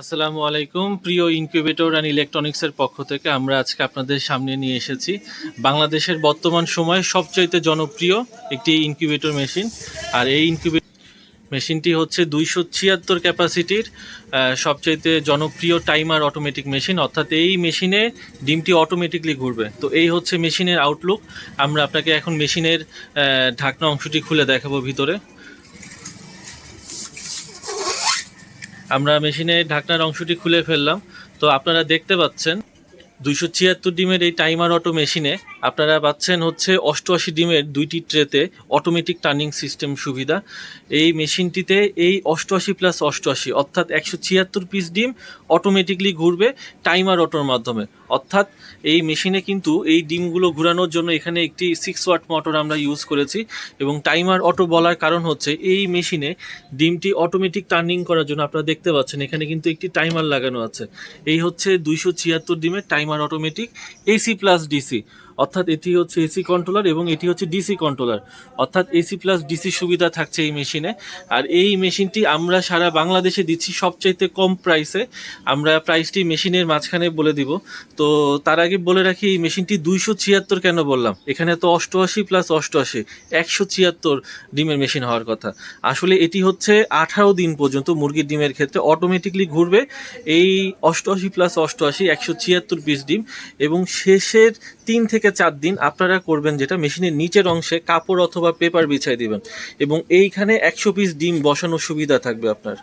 আসসালামু আলাইকুম। প্রিয় ইনকিউবেটর অ্যান্ড ইলেকট্রনিক্সের পক্ষ থেকে আমরা আজকে আপনাদের সামনে নিয়ে এসেছি বাংলাদেশের বর্তমান সময়ে সবচাইতে জনপ্রিয় একটি ইনকিউবেটর মেশিন। আর এই ইনকিউবেটর মেশিনটি হচ্ছে দুইশো ছিয়াত্তর ক্যাপাসিটির সবচাইতে জনপ্রিয় টাইমার অটোমেটিক মেশিন। অর্থাৎ এই মেশিনে ডিমটি অটোমেটিকলি ঘুরবে। তো এই হচ্ছে মেশিনের আউটলুক। আমরা আপনাকে এখন মেশিনের ঢাকনা অংশটি খুলে দেখাবো ভিতরে। আমরা মেশিনে ঢাকনার অংশটি খুলে ফেললাম। তো আপনারা দেখতে পাচ্ছেন, দুইশো ছিয়াত্তর ডিমের এই টাইমার অটো মেশিনে আপনারা পাচ্ছেন হচ্ছে অষ্টআশি ডিমের দুইটি ট্রেতে অটোমেটিক টার্নিং সিস্টেম সুবিধা। এই মেশিনটিতে এই অষ্টআশি প্লাস অষ্টআশি, অর্থাৎ একশো ছিয়াত্তর পিস ডিম অটোমেটিকলি ঘুরবে টাইমার অটোর মাধ্যমে। অর্থাৎ এই মেশিনে কিন্তু এই ডিমগুলো ঘুরানোর জন্য এখানে একটি সিক্স ওয়াট মোটর আমরা ইউজ করেছি এবং টাইমার অটো বলার কারণ হচ্ছে এই মেশিনে ডিমটি অটোমেটিক টার্নিং করার জন্য আপনারা দেখতে পাচ্ছেন এখানে কিন্তু একটি টাইমার লাগানো আছে। এই হচ্ছে দুইশো ছিয়াত্তর ডিমের timer automatic AC plus DC অর্থাৎ এটি হচ্ছে এসি কন্ট্রোলার এবং এটি হচ্ছে ডিসি কন্ট্রোলার অর্থাৎ এসি প্লাস ডিসি সুবিধা থাকছে এই মেশিনে আর এই মেশিনটি আমরা সারা বাংলাদেশে দিচ্ছি সবচাইতে কম প্রাইসে আমরা প্রাইসটি মেশিনের মাঝখানে বলে দিব। তো তার আগে বলে রাখি, এই মেশিনটি দুইশো ছিয়াত্তর কেন বললাম? এখানে তো অষ্টআশি প্লাস অষ্টআশি, একশো ছিয়াত্তর ডিমের মেশিন হওয়ার কথা। আসলে এটি হচ্ছে আঠারো দিন পর্যন্ত মুরগির ডিমের ক্ষেত্রে অটোমেটিকলি ঘুরবে। এই অষ্টআশি প্লাস অষ্টআশি, একশো ছিয়াত্তর পিস ডিম এবং শেষের তিন থেকে চার দিন আপনারা করবেন যেটা, মেশিনের নিচের অংশে কাপড় অথবা পেপার বিছাই দিবেন। এবং এইখানে একশো পিস ডিম বসানোর সুবিধা থাকবে আপনার।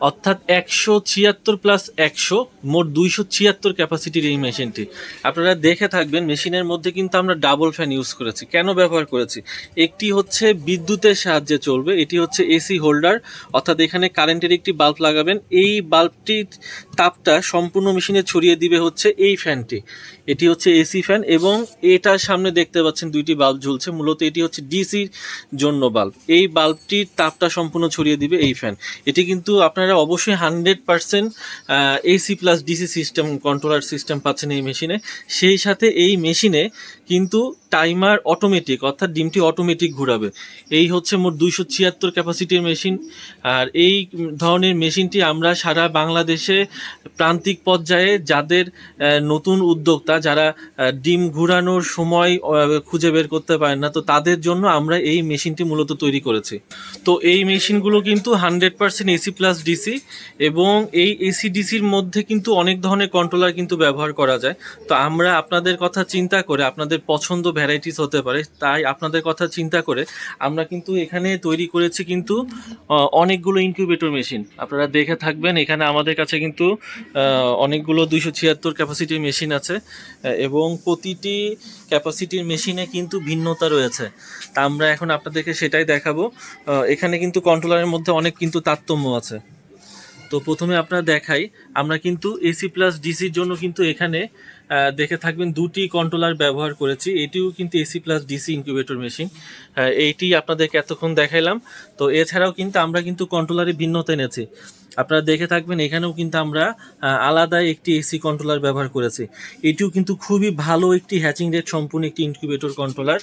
অর্থাৎ একশো ছিয়াত্তর প্লাস একশো, মোট দুইশো ছিয়াত্তর ক্যাপাসিটির এই মেশিনটি। আপনারা দেখে থাকবেন, মেশিনের মধ্যে কিন্তু আমরা ডাবল ফ্যান ইউজ করেছি। কেন ব্যবহার করেছি? একটি হচ্ছে বিদ্যুতের সাহায্যে চলবে, এটি হচ্ছে এসি হোল্ডার অর্থাৎ এখানে কারেন্টের একটি বাল্ব লাগাবেন। এই বাল্বটির তাপটা সম্পূর্ণ মেশিনে ছড়িয়ে দিবে হচ্ছে এই ফ্যানটি এটি হচ্ছে এসি ফ্যান এবং এটার সামনে দেখতে পাচ্ছেন দুইটি বাল্ব ঝুলছে। মূলত এটি হচ্ছে ডিসির জন্য বাল্ব এই বাল্বটির তাপটা সম্পূর্ণ ছড়িয়ে দিবে এই ফ্যান এটি কিন্তু আপনারা অবশ্যই hundred percent AC plus DC system controller system পাচ্ছেন এই মেশিনে। সেই সাথে এই মেশিনে কিন্তু টাইমার অটোমেটিক, অর্থাৎ ডিমটি অটোমেটিক ঘুরাবে। এই হচ্ছে মোট দুইশো ছিয়াত্তর ক্যাপাসিটির মেশিন। আর এই ধরনের মেশিনটি আমরা সারা বাংলাদেশে প্রান্তিক পর্যায়ে যাদের নতুন উদ্যোক্তা যারা ডিম ঘুরানোর সময় খুঁজে বের করতে পারেন না, তো তাদের জন্য আমরা এই মেশিনটি মূলত তৈরি করেছি। তো এই মেশিনগুলো কিন্তু hundred percent AC plus DC এবং এই এসি ডিসির মধ্যে কিন্তু অনেক ধরনের কন্ট্রোলার কিন্তু ব্যবহার করা যায়। তো আমরা আপনাদের কথা চিন্তা করে, আপনাদের পছন্দ ভ্যারাইটিস হতে পারে, তাই আপনাদের কথা চিন্তা করে আমরা কিন্তু এখানে তৈরি করেছি কিন্তু অনেকগুলো ইনকিউবেটর মেশিন আপনারা দেখে থাকবেন, এখানে আমাদের কাছে কিন্তু অনেকগুলো দুইশো ছিয়াত্তর ক্যাপাসিটির মেশিন আছে এবং প্রতিটি ক্যাপাসিটির মেশিনে কিন্তু ভিন্নতা রয়েছে। তা আমরা এখন আপনাদেরকে সেটাই দেখাবো। এখানে কিন্তু কন্ট্রোলারের মধ্যে অনেক কিন্তু তারতম্য আছে। তো প্রথমে আপনারা দেখাই, আমরা কিন্তু এসি প্লাস ডিসির জন্য কিন্তু এখানে দেখে থাকবেন দুটি কন্ট্রোলার ব্যবহার করেছি। এটিও কিন্তু AC plus DC incubator machine এইটি আপনাদেরকে এতক্ষণ দেখাইলাম। তো এছাড়াও কিন্তু আমরা কিন্তু কন্ট্রোলারে ভিন্নতা এনেছি। আপনারা দেখে থাকবেন এখানেও কিন্তু আমরা আলাদা একটি এসি কন্ট্রোলার ব্যবহার করেছি। এটিও কিন্তু খুবই ভালো একটি হ্যাচিং রেট সম্পূর্ণ একটি ইনকিউবেটর কন্ট্রোলার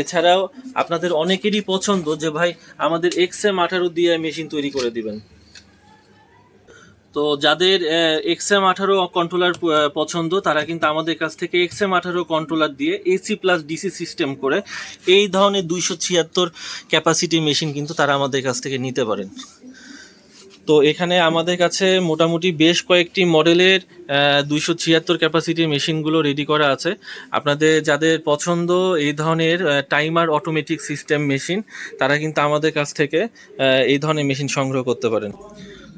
এছাড়াও আপনাদের অনেকেরই পছন্দ যে ভাই আমাদের এক্স এম আঠারো দিয়ে মেশিন তৈরি করে দিবেন। তো যাদের এক্স এম আঠারো কন্ট্রোলার পছন্দ, তারা কিন্তু আমাদের কাছ থেকে এক্স এম আঠারো কন্ট্রোলার দিয়ে এসি প্লাস ডিসি সিস্টেম করে এই ধরনের দুইশো ছিয়াত্তর ক্যাপাসিটি মেশিন কিন্তু তারা আমাদের কাছ থেকে নিতে পারেন। তো এখানে আমাদের কাছে মোটামুটি বেশ কয়েকটি মডেলের দুইশো ছিয়াত্তর ক্যাপাসিটির মেশিনগুলো রেডি করা আছে। আপনাদের যাদের পছন্দ এই ধরনের টাইমার অটোমেটিক সিস্টেম মেশিন তারা কিন্তু আমাদের কাছ থেকে এই ধরনের মেশিন সংগ্রহ করতে পারেন।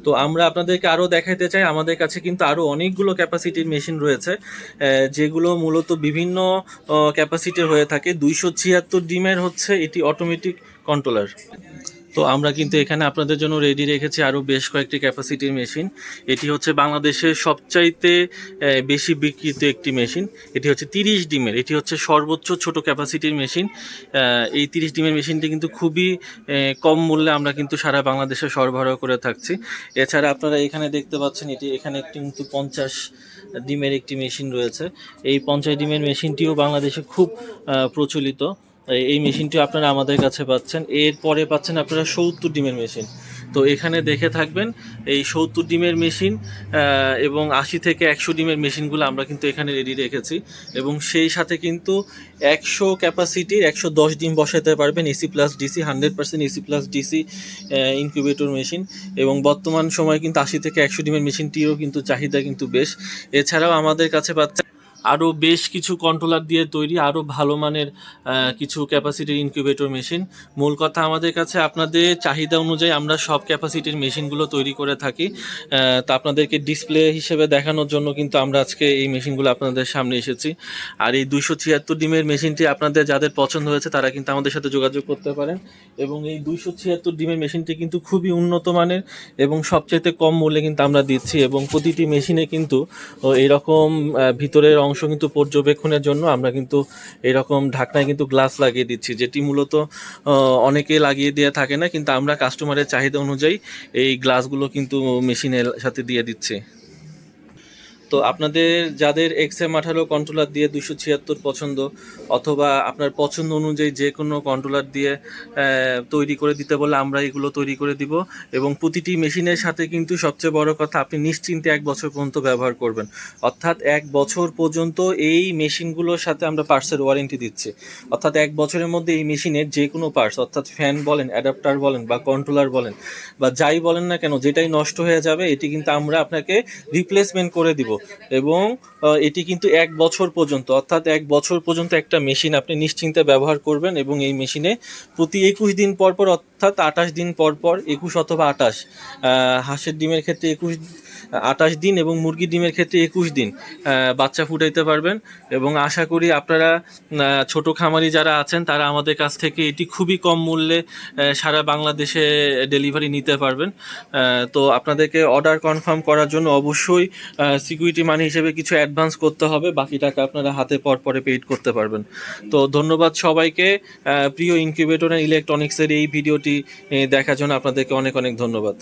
তো আমরা আপনাদেরকে আরও দেখাইতে চাই। আমাদের কাছে কিন্তু আরও অনেকগুলো ক্যাপাসিটির মেশিন রয়েছে যেগুলো মূলত বিভিন্ন ক্যাপাসিটির হয়ে থাকে। দুইশো ছিয়াত্তর ডিমের হচ্ছে এটি অটোমেটিক কন্ট্রোলার তো আমরা কিন্তু এখানে আপনাদের জন্য রেডি রেখেছি আরও বেশ কয়েকটি ক্যাপাসিটির মেশিন এটি হচ্ছে বাংলাদেশের সবচাইতে বেশি বিক্রিত একটি মেশিন এটি হচ্ছে তিরিশ ডিমের, এটি হচ্ছে সর্বোচ্চ ছোট ক্যাপাসিটির মেশিন এই তিরিশ ডিমের মেশিনটি কিন্তু খুবই কম মূল্যে আমরা কিন্তু সারা বাংলাদেশে সরবরাহ করে থাকছি। এছাড়া আপনারা এখানে দেখতে পাচ্ছেন, এটি এখানে একটি কিন্তু পঞ্চাশ ডিমের একটি মেশিন রয়েছে। এই পঞ্চাশ ডিমের মেশিনটিও বাংলাদেশে খুব প্রচলিত। এই- মেশিনটি আপনারা আমাদের কাছে পাচ্ছেন। এরপরে পাচ্ছেন আপনারা সত্তর ডিমের মেশিন। তো এখানে দেখে থাকবেন, এই সত্তর ডিমের মেশিন এবং আশি থেকে একশো ডিমের মেশিনগুলো আমরা কিন্তু এখানে রেডি রেখেছি। এবং সেই সাথে কিন্তু একশো ক্যাপাসিটির একশো দশ ডিম বসাতে পারবেন AC plus DC hundred percent AC plus DC incubator machine এবং বর্তমান সময়ে কিন্তু আশি থেকে একশো ডিমের মেশিনটিও কিন্তু চাহিদা কিন্তু বেশ। এছাড়াও আমাদের কাছে পাচ্ছে আরও বেশ কিছু কন্ট্রোলার দিয়ে তৈরি আরও ভালো মানের কিছু ক্যাপাসিটির ইনকিউবেটর মেশিন মূল কথা আমাদের কাছে আপনাদের চাহিদা অনুযায়ী আমরা সব ক্যাপাসিটির মেশিনগুলো তৈরি করে থাকি। তা আপনাদেরকে ডিসপ্লে হিসেবে দেখানোর জন্য কিন্তু আমরা আজকে এই মেশিনগুলো আপনাদের সামনে এসেছি। আর এই দুইশো ছিয়াত্তর ডিমের মেশিনটি আপনাদের যাদের পছন্দ হয়েছে, তারা কিন্তু আমাদের সাথে যোগাযোগ করতে পারেন। এবং এই দুইশো ছিয়াত্তর ডিমের মেশিনটি কিন্তু খুবই উন্নত মানের এবং সবচেয়ে কম মূল্যে কিন্তু আমরা দিচ্ছি। এবং প্রতিটি মেশিনে কিন্তু এরকম ভিতরের অংশ কিন্তু পর্যবেক্ষণের জন্য আমরা কিন্তু এরকম ঢাকনায় কিন্তু গ্লাস লাগিয়ে দিচ্ছি, যেটি মূলত অনেকে লাগিয়ে দিয়ে থাকে না, কিন্তু আমরা কাস্টমারের চাহিদা অনুযায়ী এই গ্লাসগুলো কিন্তু মেশিনের সাথে দিয়ে দিচ্ছি। তো আপনাদের যাদের এক্স এক্সএম আঠারো কন্ট্রোলার দিয়ে দুশো ছিয়াত্তর পছন্দ, অথবা আপনার পছন্দ অনুযায়ী যে কোনো কন্ট্রোলার দিয়ে তৈরি করে দিতে বলে আমরা এগুলো তৈরি করে দিব। এবং প্রতিটি মেশিনের সাথে কিন্তু সবচেয়ে বড় কথা, আপনি নিশ্চিন্তে এক বছর পর্যন্ত ব্যবহার করবেন। অর্থাৎ এক বছর পর্যন্ত এই মেশিনগুলোর সাথে আমরা পার্টসের ওয়ারেন্টি দিচ্ছি। অর্থাৎ এক বছরের মধ্যে এই মেশিনের যে কোনো পার্টস অর্থাৎ ফ্যান বলেন অ্যাডাপ্টার বলেন, বা কন্ট্রোলার বলেন, বা যাই বলেন না কেন, যেটাই নষ্ট হয়ে যাবে, এটি কিন্তু আমরা আপনাকে রিপ্লেসমেন্ট করে দিব। এবং এটি কিন্তু এক বছর পর্যন্ত, অর্থাৎ এক বছর পর্যন্ত একটা মেশিন আপনি নিশ্চিন্তে ব্যবহার করবেন এবং এই মেশিনে প্রতি একুশ দিন পর পর অর্থাৎ আঠাশ দিন পর পর একুশ অথবা আঠাশ হাঁসের ডিমের ক্ষেত্রে একুশ আঠাশ দিন এবং মুরগির ডিমের ক্ষেত্রে একুশ দিন বাচ্চা ফুটাইতে পারবেন। এবং আশা করি আপনারা ছোট খামারি যারা আছেন, তারা আমাদের কাছ থেকে এটি খুবই কম মূল্যে সারা বাংলাদেশে ডেলিভারি নিতে পারবেন। তো আপনাদেরকে অর্ডার কনফার্ম করার জন্য অবশ্যই সিকিউরিটি মানি হিসেবে কিছু অ্যাডভান্স করতে হবে, বাকি টাকা আপনারা হাতে পর পরে পেইড করতে পারবেন। তো ধন্যবাদ সবাইকে প্রিয় ইনকিউবেটর ইলেকট্রনিক্সের এই ভিডিওটি দেখার জন্য আপনাদেরকে অনেক অনেক ধন্যবাদ।